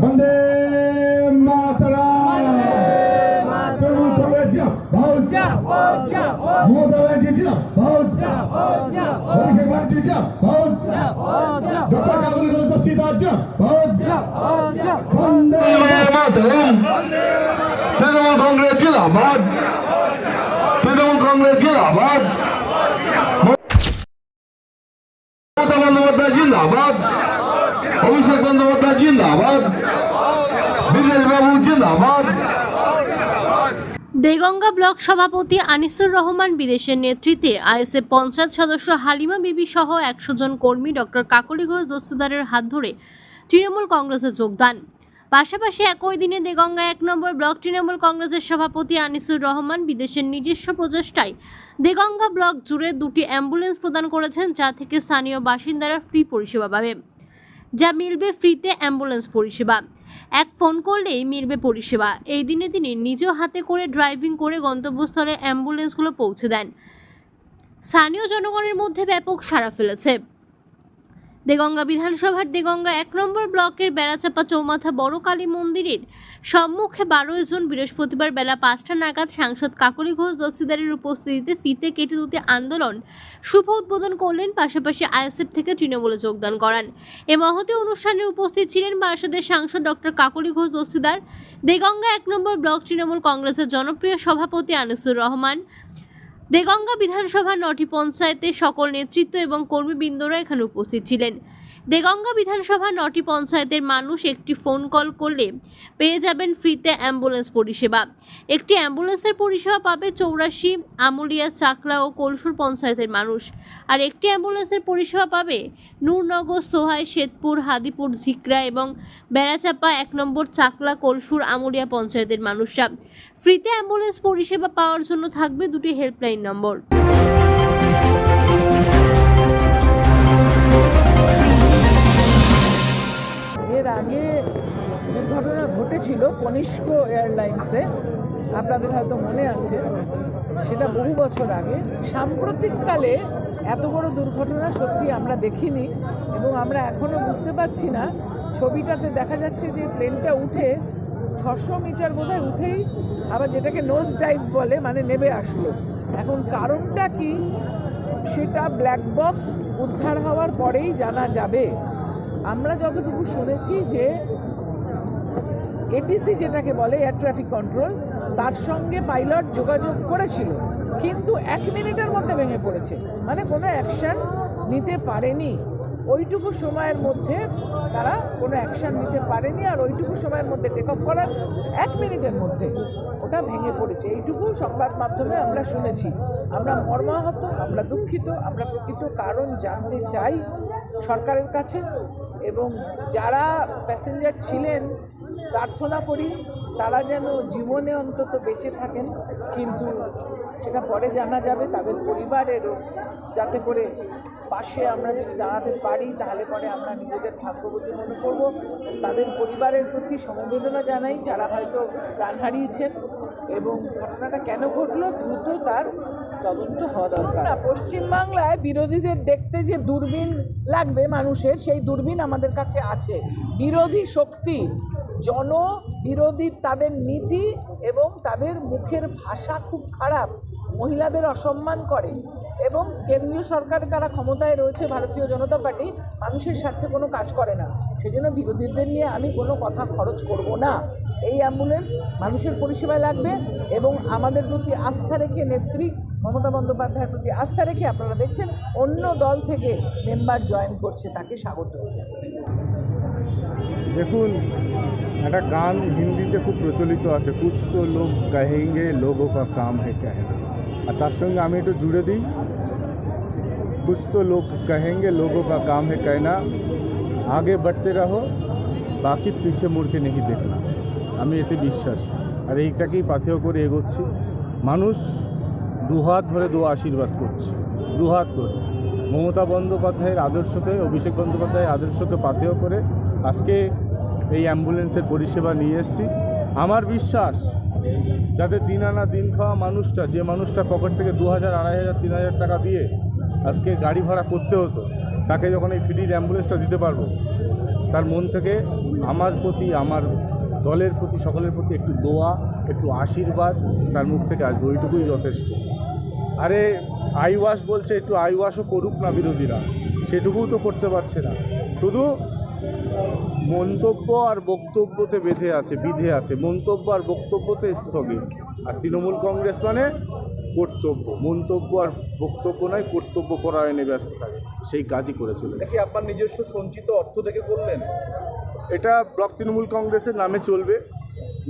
বন্দে মাতরা তৃণমূল কংগ্রেস জিন্দাবাদ মমতা ব্যানার্জি জিন্দাবাদ অভিষেক ব্যানার্জি জিন্দাবাদ ডক্টর কাকুলি ঘোষ দস্তিদার জিন্দাবাদ বন্দে মাতরম তৃণমূল কংগ্রেস জিন্দাবাদ তৃণমূল কংগ্রেস জিন্দাবাদ মমতা বন্দ্যোপাধ্যায় জিন্দাবাদ অভিষেক বন্দ্যোপাধ্যায় দেগঙ্গা ব্লক সভাপতি আনিসুর রহমান বিদেশের নেতৃত্বে আইএসএফ পঞ্চায়েত সদস্য হালিমা বিবি সহ একশো জন কর্মী ডক্টর কাকলি ঘোষ দস্তিদারের হাত ধরে তৃণমূল কংগ্রেসে যোগদান পাশাপাশি একই দিনে দেগঙ্গা এক নম্বর ব্লক তৃণমূল কংগ্রেসের সভাপতি আনিসুর রহমান বিদেশের নিজস্ব প্রচেষ্টায় দেগঙ্গা ব্লক জুড়ে দুটি অ্যাম্বুলেন্স প্রদান করেছেন, যা থেকে স্থানীয় বাসিন্দারা ফ্রি পরিষেবা পাবে। যা মিলবে ফ্রিতে অ্যাম্বুলেন্স পরিষেবা। এক ফোন করলেই মিলবে পরিষেবা। এই দিনে তিনি নিজ হাতে করে ড্রাইভিং করে গন্তব্যস্থলে অ্যাম্বুলেন্সগুলো পৌঁছে দেন। স্থানীয় জনগণের মধ্যে ব্যাপক সাড়া ফেলেছে। দেগঙ্গা বিধানসভার দেগঙ্গা এক নম্বর ব্লকের বেড়াচাপা চৌমাথা বড় কালী মন্দিরের সম্মুখে বারোই জুন বৃহস্পতিবার বেলা পাঁচটা নাগাদ সাংসদ কাকলি ঘোষ দস্তিদারের উপস্থিতিতে ফিতে কেটে দুটি আন্দোলন শুভ উদ্বোধন করলেন, পাশাপাশি আইএসএফ থেকে তৃণমূলে যোগদান করান। এ মহতি অনুষ্ঠানে উপস্থিত ছিলেন বারাসাতের সাংসদ ডক্টর কাকলি ঘোষ দস্তিদার। দেগঙ্গা এক নম্বর ব্লক তৃণমূল কংগ্রেসের জনপ্রিয় সভাপতি আনিসুর রহমান। দেগঙ্গা বিধানসভা নটি পঞ্চায়েতের সকল নেতৃত্ব এবং কর্মীবৃন্দরা এখানে উপস্থিত ছিলেন। দেগঙ্গা বিধানসভা নটি পঞ্চায়েতের মানুষ একটি ফোন কল করলে পেয়ে যাবেন ফ্রিতে অ্যাম্বুলেন্স পরিষেবা। একটি অ্যাম্বুলেন্সের পরিষেবা পাবে চৌরাশি, আমুলিয়া চাকলা ও কলসুর পঞ্চায়েতের মানুষ। আর একটি অ্যাম্বুলেন্সের পরিষেবা পাবে নূরনগর, সোহাই শেতপুর হাদিপুর, ঝিকরা এবং বেড়াচাপা এক নম্বর চাকলা কলসুর, আমুলিয়া পঞ্চায়েতের মানুষরা। ফ্রিতে অ্যাম্বুলেন্স পরিষেবা পাওয়ার জন্য থাকবে দুটি হেল্পলাইন নম্বর। এর আগে দুর্ঘটনা ঘটেছিল কনিষ্ক এয়ারলাইন্সে। আপনাদের হয়তো মনে আছে, সেটা বহু বছর আগে। সাম্প্রতিককালে এত বড় দুর্ঘটনা সত্যি আমরা দেখিনি এবং আমরা এখনও বুঝতে পারছি না। ছবিটাতে দেখা যাচ্ছে যে প্লেনটা উঠে ছশো মিটার বোধহয় উঠেই আবার যেটাকে নোজ ডাইভ বলে মানে নেমে আসলো। এখন কারণটা কি? সেটা ব্ল্যাক বক্স উদ্ধার হওয়ার পরেই জানা যাবে। আমরা যতটুকু শুনেছি যে এটিসি যেটাকে বলে এয়ার ট্রাফিক কন্ট্রোল তার সঙ্গে পাইলট যোগাযোগ করেছিল, কিন্তু এক মিনিটের মধ্যে ভেঙে পড়েছে। মানে কোনো অ্যাকশন নিতে পারেনি। ওইটুকু সময়ের মধ্যে তারা কোনো অ্যাকশন নিতে পারেনি আর ওইটুকু সময়ের মধ্যে টেক অফ করার এক মিনিটের মধ্যে ওটা ভেঙে পড়েছে। এইটুকু সংবাদ মাধ্যমে আমরা শুনেছি। আমরা মর্মাহত, আমরা দুঃখিত, আমরা প্রকৃত কারণ জানতে চাই সরকারের কাছে। এবং যারা প্যাসেঞ্জার ছিলেন, প্রার্থনা করি তারা যেন জীবনে অন্তত বেঁচে থাকেন। কিন্তু সেটা পরে জানা যাবে তাদের পরিবারেরও, যাতে করে পাশে আমরা যদি দাঁড়াতে পারি, তাহলে পরে আমরা নিজেদের ভাগ্যবতী মনে করব। তাদের পরিবারের প্রতি সমবেদনা জানাই, যারা হয়তো প্রাণ হারিয়েছেন। এবং ঘটনাটা কেন ঘটলো? দ্রুত তার তদন্ত হওয়া দরকার। না, পশ্চিমবাংলায় বিরোধীদের দেখতে যে দূরবীন লাগবে মানুষের, সেই দূরবীন আমাদের কাছে আছে। বিরোধী শক্তি জন বিরোধী তাদের নীতি এবং তাদের মুখের ভাষা খুব খারাপ। মহিলাদের অসম্মান করে এবং কেন্দ্রীয় সরকার তারা ক্ষমতায় রয়েছে, ভারতীয় জনতা পার্টি মানুষের স্বার্থে কোনো কাজ করে না। সেজন্য বিরোধীদের নিয়ে আমি কোনো কথা খরচ করব না। এই অ্যাম্বুলেন্স মানুষের পরিষেবায় লাগবে এবং আমাদের প্রতি আস্থা রেখে নেত্রী মমতা বন্দ্যোপাধ্যায়ের প্রতি আস্থা রেখে আপনারা দেখছেন অন্য দল থেকে মেম্বার জয়েন করছে তাকে স্বাগত দেখুন একটা গান হিন্দিতে খুব প্রচলিত আছে কুছ তো লোক কহেঙ্গে লোগো কা কাম হে कहना আর তার সঙ্গে আমি একটু জুড়ে দিই कुछ तो लोग कहेंगे लोगों का काम है कहना আগে बढ़ते रहो বাকি পিছে মুড়কে নেই দেখনা আমি এতে বিশ্বাস। আর এইটাকেই পাথেয় করে এগোচ্ছি। মানুষ দুহাত ধরে দু আশীর্বাদ করছে। দুহাত ধরে মমতা বন্দ্যোপাধ্যায়ের আদর্শকে অভিষেক বন্দ্যোপাধ্যায়ের আদর্শকে পাথেয় করে আজকে এই অ্যাম্বুলেন্সের পরিষেবা নিয়ে এসেছি। আমার বিশ্বাস যাতে দিন আনা দিন খাওয়া মানুষটা, যে মানুষটা পকেট থেকে দু হাজার আড়াই হাজার তিন হাজার টাকা দিয়ে আজকে গাড়ি ভাড়া করতে হতো, তাকে যখন এই ফ্রির অ্যাম্বুলেন্সটা দিতে পারব, তার মন থেকে আমার প্রতি, আমার দলের প্রতি, সকলের প্রতি একটু দোয়া, একটু আশীর্বাদ, তার মুখ থেকে আসবে, ওইটুকুই যথেষ্ট। আরে আই ওয়াশ বলছে, একটু আই ওয়াশও করুক না বিরোধীরা। সেটুকুও তো করতে পারছে না। শুধু মন্তব্য আর বক্তব্যতে বেঁধে আছে, বিধে আছে। মন্তব্য আর বক্তব্যতে স্থগিত। আর তৃণমূল কংগ্রেস মানে কর্তব্য। মন্তব্য আর বক্তব্য নয় কর্তব্য পরায়ণে ব্যস্ত থাকে। সেই কাজই করে নাকি আপনার নিজস্ব সঞ্চিত অর্থ থেকে করলেন। এটা ব্লক তৃণমূল কংগ্রেসের নামে চলবে।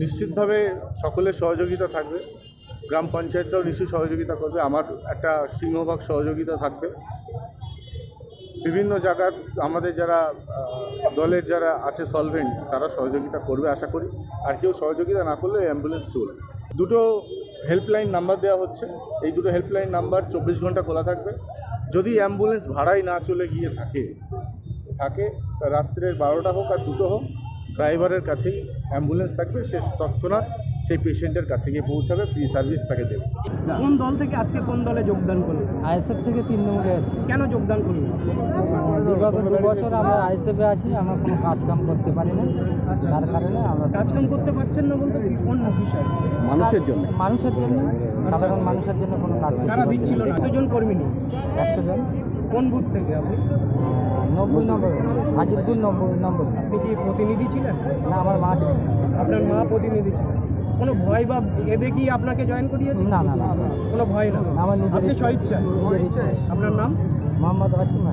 নিশ্চিতভাবে সকলের সহযোগিতা থাকবে। গ্রাম পঞ্চায়েতরাও নিশ্চয়ই সহযোগিতা করবে। আমার একটা সিংহভাগ সহযোগিতা থাকবে। বিভিন্ন জায়গা আমাদের যারা দলের যারা আছে সলভেন্ট তারা সহযোগিতা করবে আশা করি। আর কেউ সহযোগিতা না করলে অ্যাম্বুলেন্স চলবে দুটো হেল্পলাইন নাম্বার দেওয়া হচ্ছে। এই দুটো হেল্পলাইন নাম্বার চব্বিশ ঘণ্টা খোলা থাকবে। যদি অ্যাম্বুলেন্স ভাড়াই না চলে গিয়ে থাকে থাকে রাত্রের বারোটা হোক আর দুটো হোক ড্রাইভারের কাছেই অ্যাম্বুলেন্স থাকবে সে তৎক্ষণাৎ সেই পেশেন্টের কাছে গিয়ে পৌঁছাবে ফ্রি সার্ভিস তাকে দেবে। কোন দল থেকে আজকে কোন দলে যোগদান করলেন? আইএসএফ থেকে তিন নম্বরে আছি কেন যোগদান করলেন? বিগত দু বছর আমরা আইএসএফে আছি আমরা কোনো কাজ কাম করতে পারি না। তার কারণে আমরা কাজকাম করতে পারছেন না বলতে কোন বিষয় মানুষের জন্য। মানুষের জন্য সাধারণ মানুষের জন্য কোনো কাজ কারা দিচ্ছিল? না কতজন কর্মী নেই একশো জন। কোন বুথ থেকে আপনি? নব্বই নম্বর। হাজিরপুর নব্বই নম্বর। আপনি কি প্রতিনিধি ছিলেন? না আমার মা। আপনার মা প্রতিনিধি ছিলেন। কোনো ভয় বা এদে কি আপনাকে জয়েন করিয়েছে? না না না কোনো ভয় না? আমার নিজের স্বইচ্ছা? আপনার নাম? মোহাম্মদ ওয়াসিম।